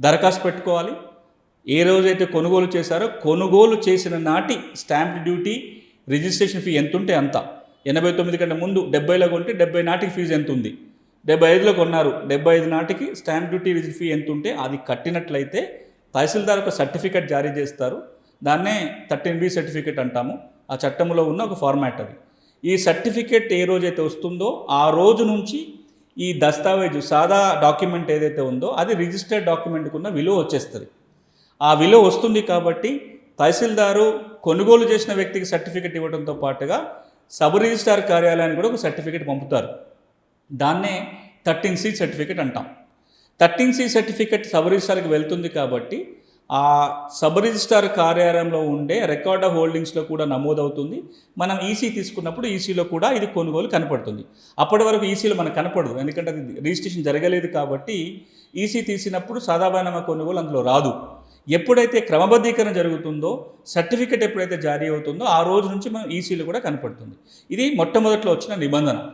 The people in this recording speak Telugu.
దరఖాస్తు పెట్టుకోవాలి. ఏ రోజైతే కొనుగోలు చేశారో కొనుగోలు చేసిన నాటి స్టాంప్ డ్యూటీ రిజిస్ట్రేషన్ ఫీ ఎంత ఉంటే అంత. ఎనభై తొమ్మిది కంటే ముందు డెబ్బైలో కొంటే డెబ్బై నాటికి ఫీజు ఎంత ఉంది డెబ్బై ఐదులో కొన్నారు డెబ్బై ఐదు నాటికి స్టాంప్ డ్యూటీ రిజిస్ట్రేషన్ ఫీ ఎంత ఉంటే అది కట్టినట్లయితే తహసీల్దార్ ఒక సర్టిఫికెట్ జారీ చేస్తారు. దాన్నే థర్టీన్ బి సర్టిఫికెట్ అంటాము. ఆ చట్టంలో ఉన్న ఒక ఫార్మాట్ అది. ఈ సర్టిఫికెట్ ఏ రోజైతే వస్తుందో ఆ రోజు నుంచి ఈ దస్తావేజు సాదా డాక్యుమెంట్ ఏదైతే ఉందో అది రిజిస్టర్డ్ డాక్యుమెంట్కి ఉన్న విలువ వచ్చేస్తుంది. ఆ విలువ వస్తుంది కాబట్టి తహసీల్దారు కొనుగోలు చేసిన వ్యక్తికి సర్టిఫికెట్ ఇవ్వడంతో పాటుగా సబ్ రిజిస్ట్రార్ కార్యాలయానికి కూడా ఒక సర్టిఫికెట్ పంపుతారు. దాన్నే థర్టీన్ సి సర్టిఫికెట్ అంటాం. థర్టీన్ సి సర్టిఫికెట్ సబ్ రిజిస్ట్రార్కి వెళ్తుంది కాబట్టి ఆ సబ్ రిజిస్ట్రార్ కార్యాలయంలో ఉండే రికార్డ్ ఆఫ్ హోల్డింగ్స్లో కూడా నమోదవుతుంది. మనం ఈసీ తీసుకున్నప్పుడు ఈసీలో కూడా ఇది కొనుగోలు కనపడుతుంది. అప్పటి వరకు ఈసీలో మనకు కనపడదు. ఎందుకంటే అది రిజిస్ట్రేషన్ జరగలేదు కాబట్టి ఈసీ తీసినప్పుడు సాదాబాయినామా కొనుగోలు అందులో రాదు. ఎప్పుడైతే క్రమబద్ధీకరణ జరుగుతుందో సర్టిఫికెట్ ఎప్పుడైతే జారీ అవుతుందో ఆ రోజు నుంచి మనం ఈసీలో కూడా కనపడుతుంది. ఇది మొట్టమొదట్లో వచ్చిన నిబంధన.